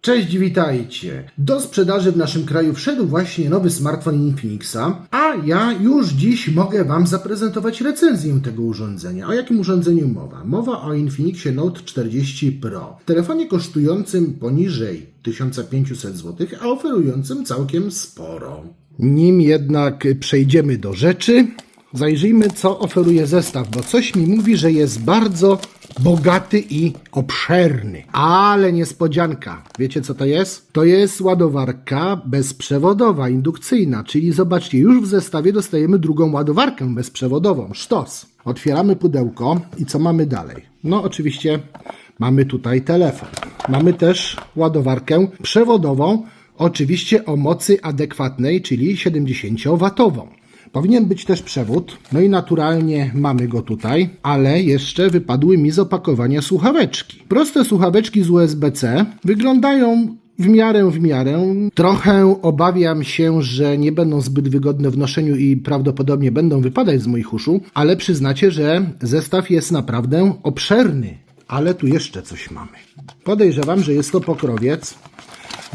Cześć, witajcie. Do sprzedaży w naszym kraju wszedł właśnie nowy smartfon Infinixa, a ja już dziś mogę Wam zaprezentować recenzję tego urządzenia. O jakim urządzeniu mowa? Mowa o Infinixie Note 40 Pro. Telefonie kosztującym poniżej 1500 zł, a oferującym całkiem sporo. Nim jednak przejdziemy do rzeczy, zajrzyjmy co oferuje zestaw, bo coś mi mówi, że jest bardzo bogaty i obszerny. Ale niespodzianka. Wiecie co to jest? To jest ładowarka bezprzewodowa, indukcyjna, czyli zobaczcie, już w zestawie dostajemy drugą ładowarkę bezprzewodową. Sztos. Otwieramy pudełko i co mamy dalej? No oczywiście mamy tutaj telefon. Mamy też ładowarkę przewodową, oczywiście o mocy adekwatnej, czyli 70-watową. Powinien być też przewód, no i naturalnie mamy go tutaj, ale jeszcze wypadły mi z opakowania słuchaweczki. Proste słuchaweczki z USB-C wyglądają w miarę, w miarę. Trochę obawiam się, że nie będą zbyt wygodne w noszeniu i prawdopodobnie będą wypadać z moich uszu, ale przyznacie, że zestaw jest naprawdę obszerny. Ale tu jeszcze coś mamy. Podejrzewam, że jest to pokrowiec.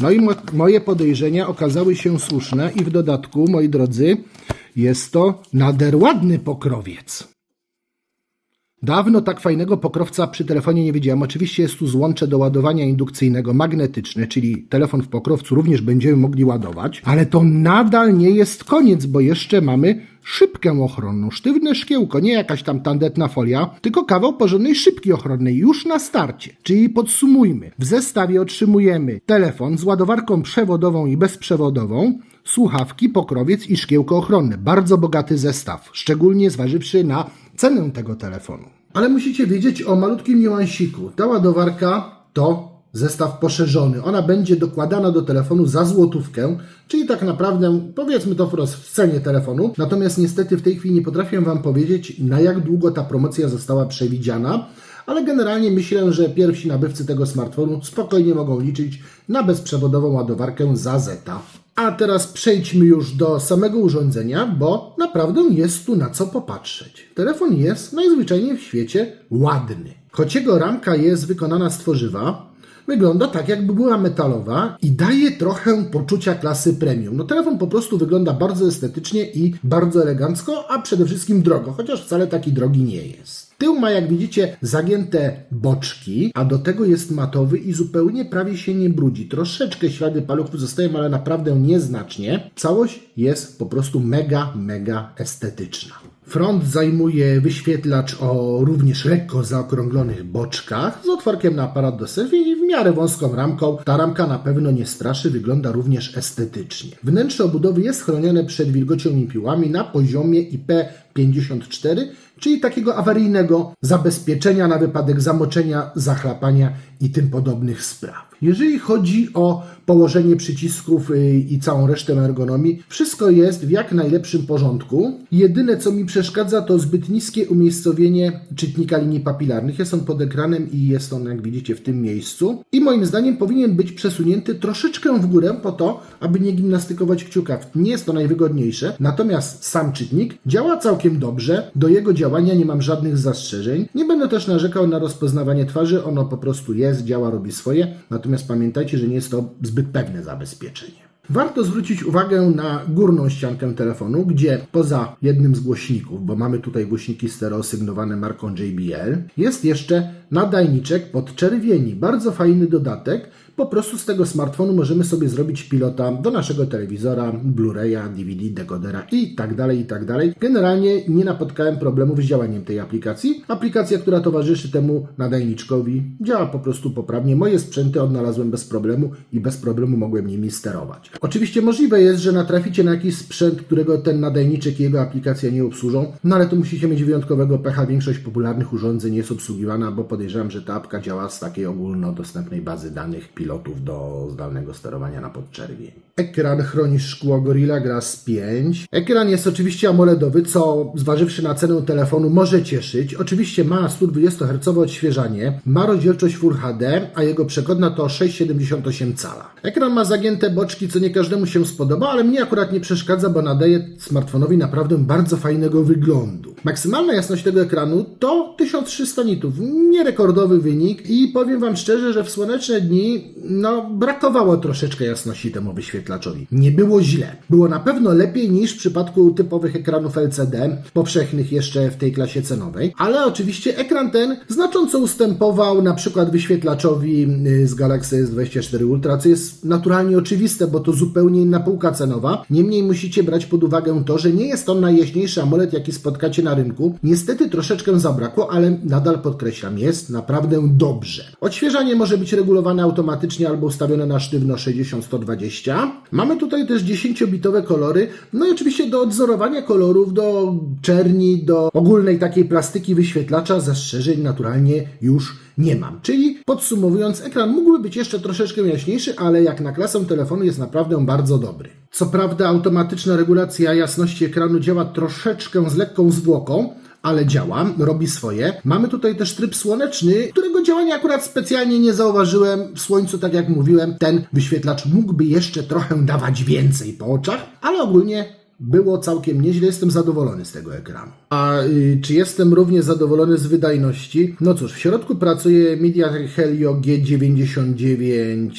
No i mo moje podejrzenia okazały się słuszne i w dodatku, moi drodzy, jest to nader ładny pokrowiec. Dawno tak fajnego pokrowca przy telefonie nie widziałem. Oczywiście jest tu złącze do ładowania indukcyjnego magnetyczne, czyli telefon w pokrowcu również będziemy mogli ładować, ale to nadal nie jest koniec, bo jeszcze mamy szybkę ochronną, sztywne szkiełko, nie jakaś tam tandetna folia, tylko kawał porządnej szybki ochronnej już na starcie. Czyli podsumujmy. W zestawie otrzymujemy telefon z ładowarką przewodową i bezprzewodową, słuchawki, pokrowiec i szkiełko ochronne. Bardzo bogaty zestaw, szczególnie zważywszy na cenę tego telefonu. Ale musicie wiedzieć o malutkim niuansiku. Ta ładowarka to zestaw poszerzony. Ona będzie dokładana do telefonu za złotówkę, czyli tak naprawdę powiedzmy to wprost w cenie telefonu. Natomiast niestety w tej chwili nie potrafię Wam powiedzieć na jak długo ta promocja została przewidziana. Ale generalnie myślę, że pierwsi nabywcy tego smartfonu spokojnie mogą liczyć na bezprzewodową ładowarkę za Zeta. A teraz przejdźmy już do samego urządzenia, bo naprawdę jest tu na co popatrzeć. Telefon jest najzwyczajniej w świecie ładny. Choć jego ramka jest wykonana z tworzywa, wygląda tak, jakby była metalowa i daje trochę poczucia klasy premium. No telefon po prostu wygląda bardzo estetycznie i bardzo elegancko, a przede wszystkim drogo, chociaż wcale taki drogi nie jest. Tył ma, jak widzicie, zagięte boczki, a do tego jest matowy i zupełnie prawie się nie brudzi. Troszeczkę ślady paluchów zostają, ale naprawdę nieznacznie. Całość jest po prostu mega, mega estetyczna. Front zajmuje wyświetlacz o również lekko zaokrąglonych boczkach z otworkiem na aparat do selfie i w miarę wąską ramką. Ta ramka na pewno nie straszy, wygląda również estetycznie. Wnętrze obudowy jest chronione przed wilgocią i piłami na poziomie IP54, czyli takiego awaryjnego zabezpieczenia na wypadek zamoczenia, zachlapania i tym podobnych spraw. Jeżeli chodzi o położenie przycisków y, i całą resztę ergonomii, wszystko jest w jak najlepszym porządku. Jedyne co mi przeszkadza to zbyt niskie umiejscowienie czytnika linii papilarnych. Jest on pod ekranem i jest on, jak widzicie, w tym miejscu. I moim zdaniem powinien być przesunięty troszeczkę w górę po to, aby nie gimnastykować kciuka. Nie jest to najwygodniejsze, natomiast sam czytnik działa całkiem dobrze. Do jego działania nie mam żadnych zastrzeżeń. Nie będę też narzekał na rozpoznawanie twarzy, ono po prostu jest, działa, robi swoje. Natomiast pamiętajcie, że nie jest to zbyt pewne zabezpieczenie. Warto zwrócić uwagę na górną ściankę telefonu, gdzie poza jednym z głośników, bo mamy tutaj głośniki stereo sygnowane marką JBL, jest jeszcze nadajniczek pod czerwieni. Bardzo fajny dodatek. Po prostu z tego smartfonu możemy sobie zrobić pilota do naszego telewizora, Blu-raya, DVD, dekodera i tak dalej, i tak dalej. Generalnie nie napotkałem problemów z działaniem tej aplikacji. Aplikacja, która towarzyszy temu nadajniczkowi, działa po prostu poprawnie. Moje sprzęty odnalazłem bez problemu i bez problemu mogłem nimi sterować. Oczywiście możliwe jest, że natraficie na jakiś sprzęt, którego ten nadajniczek i jego aplikacja nie obsłużą, no ale tu musicie mieć wyjątkowego pecha. Większość popularnych urządzeń jest obsługiwana, bo podejrzewam, że ta apka działa z takiej ogólnodostępnej bazy danych pilotów do zdalnego sterowania na podczerwień. Ekran chroni szkło Gorilla Glass 5. Ekran jest oczywiście AMOLEDowy, co zważywszy na cenę telefonu może cieszyć. Oczywiście ma 120 Hz odświeżanie, ma rozdzielczość Full HD, a jego przekładna to 6,78 cala. Ekran ma zagięte boczki, co nie każdemu się spodoba, ale mnie akurat nie przeszkadza, bo nadaje smartfonowi naprawdę bardzo fajnego wyglądu. Maksymalna jasność tego ekranu to 1300 nitów. Nierekordowy wynik i powiem Wam szczerze, że w słoneczne dni no, brakowało troszeczkę jasności temu wyświetlaczowi. Nie było źle. Było na pewno lepiej niż w przypadku typowych ekranów LCD, powszechnych jeszcze w tej klasie cenowej, ale oczywiście ekran ten znacząco ustępował na przykład wyświetlaczowi y, z Galaxy S24 Ultra, co jest naturalnie oczywiste, bo to zupełnie inna półka cenowa. Niemniej musicie brać pod uwagę to, że nie jest on najjaśniejszy AMOLED, jaki spotkacie na rynku. Niestety troszeczkę zabrakło, ale nadal podkreślam, jest naprawdę dobrze. Odświeżanie może być regulowane automatycznie albo ustawione na sztywno 60-120. Mamy tutaj też 10-bitowe kolory, no i oczywiście do odzorowania kolorów, do czerni, do ogólnej takiej plastyki wyświetlacza zastrzeżeń naturalnie już nie mam. Czyli podsumowując, ekran mógłby być jeszcze troszeczkę jaśniejszy, ale jak na klasę telefonu jest naprawdę bardzo dobry. Co prawda automatyczna regulacja jasności ekranu działa troszeczkę z lekką zwłoką, ale działa, robi swoje. Mamy tutaj też tryb słoneczny, którego działania akurat specjalnie nie zauważyłem. W słońcu, tak jak mówiłem, ten wyświetlacz mógłby jeszcze trochę dawać więcej po oczach, ale ogólnie było całkiem nieźle, jestem zadowolony z tego ekranu. A y, czy jestem równie zadowolony z wydajności? No cóż, w środku pracuje Media Helio G99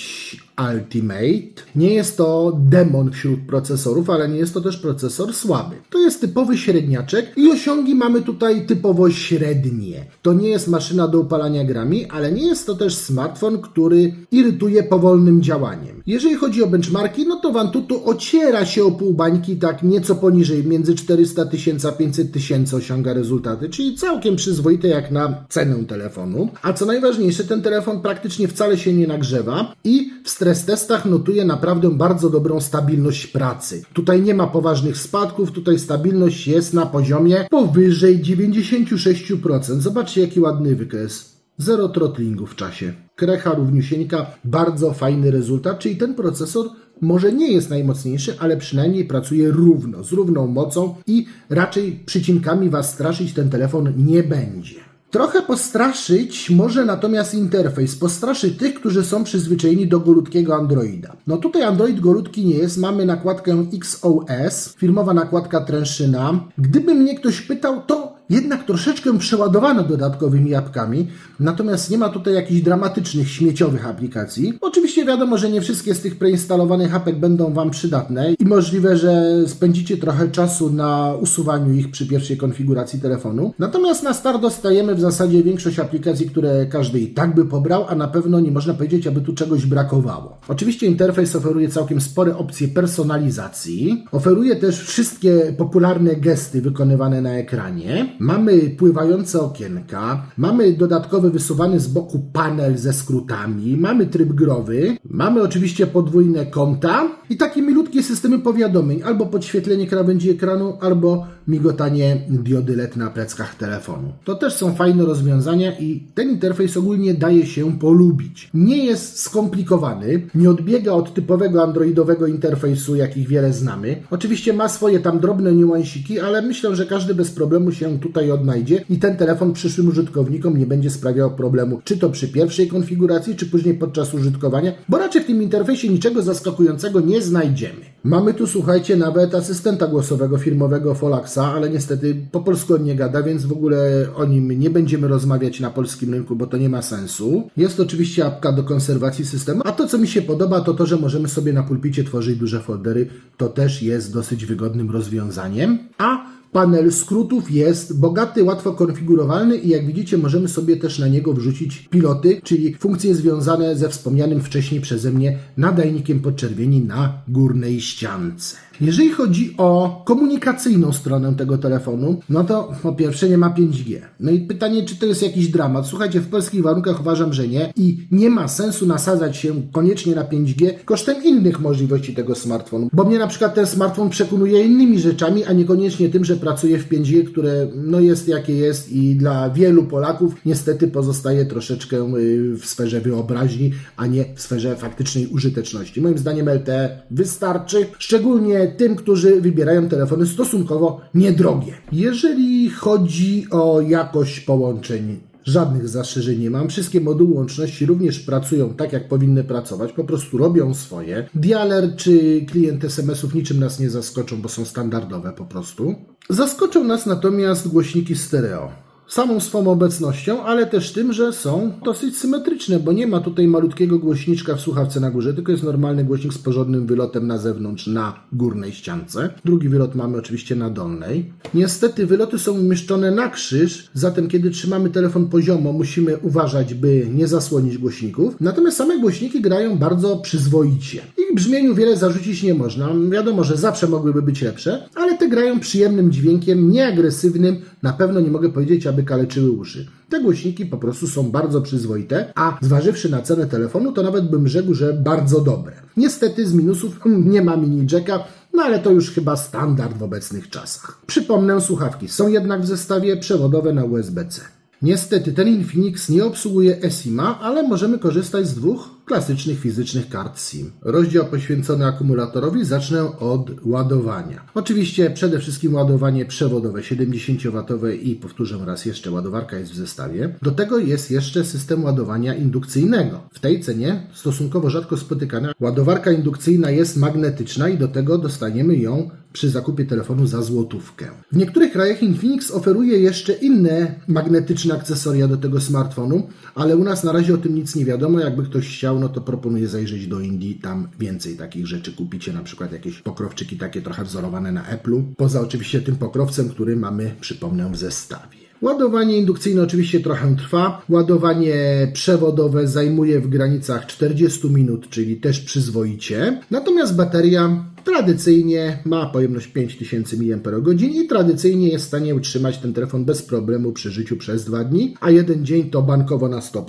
Ultimate. Nie jest to demon wśród procesorów, ale nie jest to też procesor słaby. To jest typowy średniaczek i osiągi mamy tutaj typowo średnie. To nie jest maszyna do upalania grami, ale nie jest to też smartfon, który irytuje powolnym działaniem. Jeżeli chodzi o benchmarki, no to Vantutu ociera się o pół bańki, tak nieco poniżej, między 400 tysięcy a 500 tysięcy osiąga rezultaty, czyli całkiem przyzwoite jak na cenę telefonu. A co najważniejsze, ten telefon praktycznie wcale się nie nagrzewa i w stres testach notuje naprawdę bardzo dobrą stabilność pracy. Tutaj nie ma poważnych spadków, tutaj stabilność jest na poziomie powyżej 96%. Zobaczcie jaki ładny wykres. Zero throttlingu w czasie. Krecha równiusieńka, bardzo fajny rezultat, czyli ten procesor może nie jest najmocniejszy, ale przynajmniej pracuje równo, z równą mocą i raczej przycinkami Was straszyć ten telefon nie będzie. Trochę postraszyć może natomiast interfejs. Postraszy tych, którzy są przyzwyczajeni do golutkiego Androida. No tutaj Android golutki nie jest. Mamy nakładkę XOS, firmowa nakładka Trenszyna. Gdyby mnie ktoś pytał, to jednak troszeczkę przeładowano dodatkowymi apkami, natomiast nie ma tutaj jakichś dramatycznych, śmieciowych aplikacji. Oczywiście wiadomo, że nie wszystkie z tych preinstalowanych apek będą Wam przydatne i możliwe, że spędzicie trochę czasu na usuwaniu ich przy pierwszej konfiguracji telefonu. Natomiast na start dostajemy w zasadzie większość aplikacji, które każdy i tak by pobrał, a na pewno nie można powiedzieć, aby tu czegoś brakowało. Oczywiście interfejs oferuje całkiem spore opcje personalizacji. Oferuje też wszystkie popularne gesty wykonywane na ekranie. Mamy pływające okienka, mamy dodatkowy wysuwany z boku panel ze skrótami, mamy tryb growy, mamy oczywiście podwójne konta i takie milutkie systemy powiadomień, albo podświetlenie krawędzi ekranu, albo migotanie diody LED na pleckach telefonu. To też są fajne rozwiązania i ten interfejs ogólnie daje się polubić. Nie jest skomplikowany, nie odbiega od typowego androidowego interfejsu, jakich wiele znamy. Oczywiście ma swoje tam drobne niuansiki, ale myślę, że każdy bez problemu się tutaj odnajdzie i ten telefon przyszłym użytkownikom nie będzie sprawiał problemu, czy to przy pierwszej konfiguracji, czy później podczas użytkowania, bo raczej w tym interfejsie niczego zaskakującego nie znajdziemy. Mamy tu, słuchajcie, nawet asystenta głosowego firmowego Folaxa, ale niestety po polsku on nie gada, więc w ogóle o nim nie będziemy rozmawiać na polskim rynku, bo to nie ma sensu. Jest oczywiście apka do konserwacji systemu, a to co mi się podoba to to, że możemy sobie na pulpicie tworzyć duże foldery. To też jest dosyć wygodnym rozwiązaniem. A Panel skrótów jest bogaty, łatwo konfigurowalny i jak widzicie możemy sobie też na niego wrzucić piloty, czyli funkcje związane ze wspomnianym wcześniej przeze mnie nadajnikiem podczerwieni na górnej ściance. Jeżeli chodzi o komunikacyjną stronę tego telefonu, no to po pierwsze nie ma 5G. No i pytanie, czy to jest jakiś dramat? Słuchajcie, w polskich warunkach uważam, że nie i nie ma sensu nasadzać się koniecznie na 5G kosztem innych możliwości tego smartfonu. Bo mnie na przykład ten smartfon przekonuje innymi rzeczami, a niekoniecznie tym, że pracuje w 5G, które no jest jakie jest i dla wielu Polaków niestety pozostaje troszeczkę y, w sferze wyobraźni, a nie w sferze faktycznej użyteczności. Moim zdaniem LTE wystarczy, szczególnie tym, którzy wybierają telefony stosunkowo niedrogie. Jeżeli chodzi o jakość połączeń, żadnych zastrzeżeń nie mam. Wszystkie moduły łączności również pracują tak, jak powinny pracować, po prostu robią swoje. Dialer czy klient SMS-ów niczym nas nie zaskoczą, bo są standardowe po prostu. Zaskoczą nas natomiast głośniki stereo samą swą obecnością, ale też tym, że są dosyć symetryczne, bo nie ma tutaj malutkiego głośniczka w słuchawce na górze, tylko jest normalny głośnik z porządnym wylotem na zewnątrz, na górnej ściance. Drugi wylot mamy oczywiście na dolnej. Niestety wyloty są umieszczone na krzyż, zatem kiedy trzymamy telefon poziomo, musimy uważać, by nie zasłonić głośników. Natomiast same głośniki grają bardzo przyzwoicie. Ich brzmieniu wiele zarzucić nie można. Wiadomo, że zawsze mogłyby być lepsze, ale te grają przyjemnym dźwiękiem, nieagresywnym. Na pewno nie mogę powiedzieć, aby kaleczyły uszy. Te głośniki po prostu są bardzo przyzwoite, a zważywszy na cenę telefonu, to nawet bym rzekł, że bardzo dobre. Niestety z minusów hmm, nie ma mini jacka, no ale to już chyba standard w obecnych czasach. Przypomnę, słuchawki są jednak w zestawie przewodowe na USB-C. Niestety ten Infinix nie obsługuje eSIM-a, ale możemy korzystać z dwóch klasycznych fizycznych kart SIM. Rozdział poświęcony akumulatorowi zacznę od ładowania. Oczywiście przede wszystkim ładowanie przewodowe 70W i powtórzę raz jeszcze, ładowarka jest w zestawie. Do tego jest jeszcze system ładowania indukcyjnego. W tej cenie stosunkowo rzadko spotykana. Ładowarka indukcyjna jest magnetyczna i do tego dostaniemy ją przy zakupie telefonu za złotówkę. W niektórych krajach Infinix oferuje jeszcze inne magnetyczne akcesoria do tego smartfonu, ale u nas na razie o tym nic nie wiadomo. Jakby ktoś chciał, no to proponuję zajrzeć do Indii, tam więcej takich rzeczy kupicie, na przykład jakieś pokrowczyki takie trochę wzorowane na Apple'u. Poza oczywiście tym pokrowcem, który mamy, przypomnę, w zestawie. Ładowanie indukcyjne oczywiście trochę trwa. Ładowanie przewodowe zajmuje w granicach 40 minut, czyli też przyzwoicie. Natomiast bateria tradycyjnie ma pojemność 5000 mAh i tradycyjnie jest w stanie utrzymać ten telefon bez problemu przy życiu przez dwa dni, a jeden dzień to bankowo na 100%.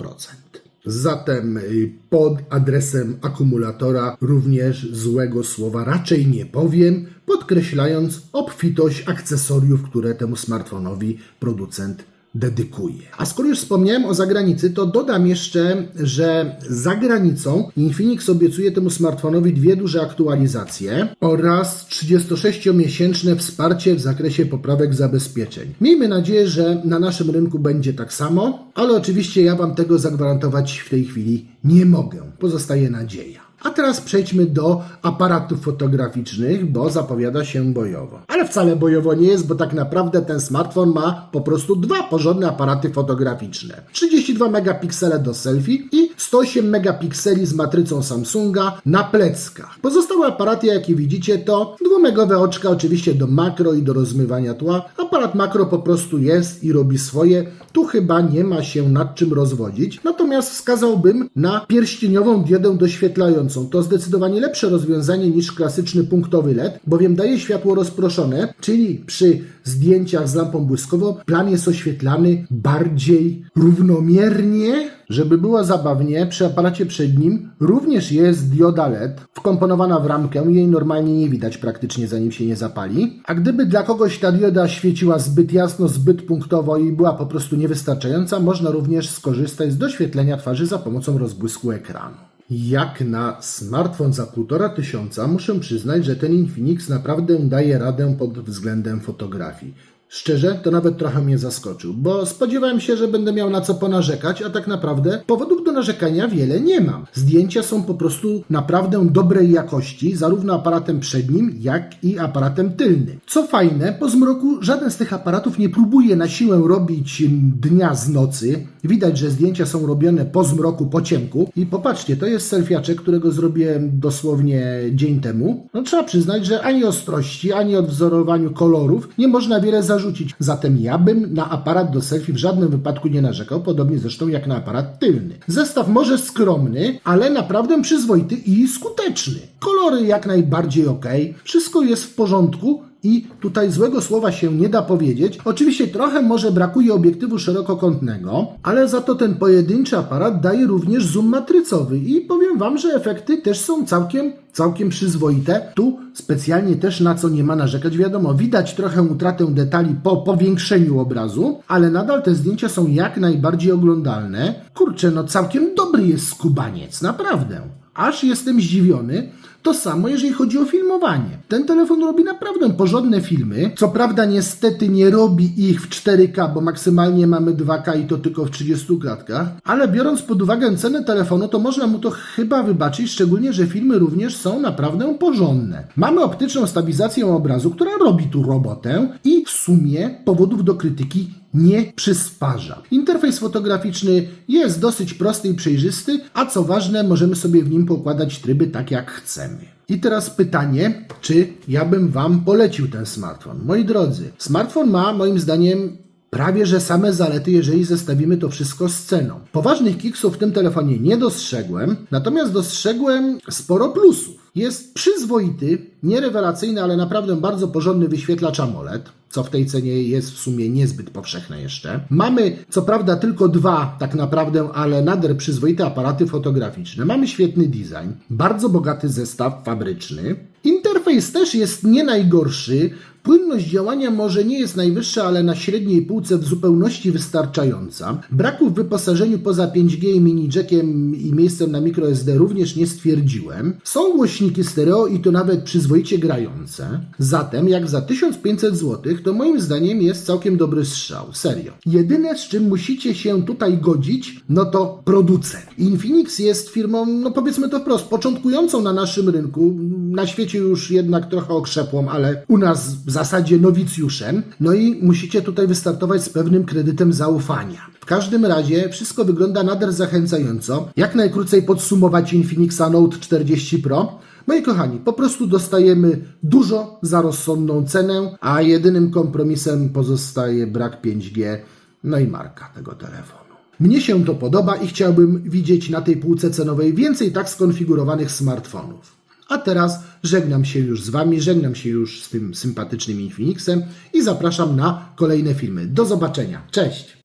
Zatem y, pod adresem akumulatora również złego słowa raczej nie powiem, podkreślając obfitość akcesoriów, które temu smartfonowi producent dedykuje. A skoro już wspomniałem o zagranicy, to dodam jeszcze, że za granicą Infinix obiecuje temu smartfonowi dwie duże aktualizacje oraz 36-miesięczne wsparcie w zakresie poprawek zabezpieczeń. Miejmy nadzieję, że na naszym rynku będzie tak samo, ale oczywiście ja Wam tego zagwarantować w tej chwili nie mogę. Pozostaje nadzieja. A teraz przejdźmy do aparatów fotograficznych, bo zapowiada się bojowo. Ale wcale bojowo nie jest, bo tak naprawdę ten smartfon ma po prostu dwa porządne aparaty fotograficzne. 32 megapiksele do selfie i 108 megapikseli z matrycą Samsunga na pleckach. Pozostałe aparaty, jakie widzicie, to dwumegowe oczka oczywiście do makro i do rozmywania tła. Aparat makro po prostu jest i robi swoje. Tu chyba nie ma się nad czym rozwodzić. Natomiast wskazałbym na pierścieniową diodę doświetlającą. To zdecydowanie lepsze rozwiązanie niż klasyczny punktowy LED, bowiem daje światło rozproszone, czyli przy zdjęciach z lampą błyskową plan jest oświetlany bardziej równomiernie, żeby było zabawnie, przy aparacie przed nim również jest dioda LED wkomponowana w ramkę, jej normalnie nie widać praktycznie zanim się nie zapali. A gdyby dla kogoś ta dioda świeciła zbyt jasno, zbyt punktowo i była po prostu niewystarczająca, można również skorzystać z doświetlenia twarzy za pomocą rozbłysku ekranu. Jak na smartfon za półtora tysiąca muszę przyznać, że ten Infinix naprawdę daje radę pod względem fotografii. Szczerze, to nawet trochę mnie zaskoczył, bo spodziewałem się, że będę miał na co ponarzekać, a tak naprawdę powodów do narzekania wiele nie mam. Zdjęcia są po prostu naprawdę dobrej jakości, zarówno aparatem przednim, jak i aparatem tylnym. Co fajne, po zmroku żaden z tych aparatów nie próbuje na siłę robić dnia z nocy. Widać, że zdjęcia są robione po zmroku, po ciemku. I popatrzcie, to jest selfiaczek, którego zrobiłem dosłownie dzień temu. No trzeba przyznać, że ani ostrości, ani odwzorowaniu kolorów nie można wiele zarzucić. Zatem ja bym na aparat do selfie w żadnym wypadku nie narzekał, podobnie zresztą jak na aparat tylny. Zestaw może skromny, ale naprawdę przyzwoity i skuteczny. Kolory jak najbardziej ok, wszystko jest w porządku, i tutaj złego słowa się nie da powiedzieć. Oczywiście trochę może brakuje obiektywu szerokokątnego, ale za to ten pojedynczy aparat daje również zoom matrycowy i powiem Wam, że efekty też są całkiem, całkiem przyzwoite. Tu specjalnie też na co nie ma narzekać, wiadomo, widać trochę utratę detali po powiększeniu obrazu, ale nadal te zdjęcia są jak najbardziej oglądalne. Kurczę, no całkiem dobry jest skubaniec, naprawdę. aż jestem zdziwiony. To samo, jeżeli chodzi o filmowanie. Ten telefon robi naprawdę porządne filmy. Co prawda, niestety nie robi ich w 4K, bo maksymalnie mamy 2K i to tylko w 30 klatkach. Ale biorąc pod uwagę cenę telefonu, to można mu to chyba wybaczyć, szczególnie, że filmy również są naprawdę porządne. Mamy optyczną stabilizację obrazu, która robi tu robotę i w sumie powodów do krytyki nie przysparza. Interfejs fotograficzny jest dosyć prosty i przejrzysty, a co ważne, możemy sobie w nim pokładać tryby tak jak chcemy. I teraz pytanie, czy ja bym Wam polecił ten smartfon? Moi drodzy, smartfon ma moim zdaniem prawie że same zalety, jeżeli zestawimy to wszystko z ceną. Poważnych kiksów w tym telefonie nie dostrzegłem, natomiast dostrzegłem sporo plusów. Jest przyzwoity, nierewelacyjny, ale naprawdę bardzo porządny wyświetlacz AMOLED, co w tej cenie jest w sumie niezbyt powszechne jeszcze. Mamy co prawda tylko dwa tak naprawdę, ale nader przyzwoite aparaty fotograficzne. Mamy świetny design, bardzo bogaty zestaw fabryczny. Interfejs też jest nie najgorszy. Płynność działania może nie jest najwyższa, ale na średniej półce w zupełności wystarczająca. Braków w wyposażeniu poza 5G i mini jackiem i miejscem na microSD również nie stwierdziłem. Są głośniki stereo i to nawet przyzwoicie grające. Zatem jak za 1500 zł to moim zdaniem jest całkiem dobry strzał. Serio. Jedyne z czym musicie się tutaj godzić, no to producent. Infinix jest firmą, no powiedzmy to wprost, początkującą na naszym rynku. Na świecie już jednak trochę okrzepłą, ale u nas w zasadzie nowicjuszem. No i musicie tutaj wystartować z pewnym kredytem zaufania. W każdym razie wszystko wygląda nader zachęcająco. Jak najkrócej podsumować Infinixa Note 40 Pro? Moi kochani, po prostu dostajemy dużo za rozsądną cenę, a jedynym kompromisem pozostaje brak 5G, no i marka tego telefonu. Mnie się to podoba i chciałbym widzieć na tej półce cenowej więcej tak skonfigurowanych smartfonów. A teraz żegnam się już z Wami, żegnam się już z tym sympatycznym Infinixem i zapraszam na kolejne filmy. Do zobaczenia. Cześć!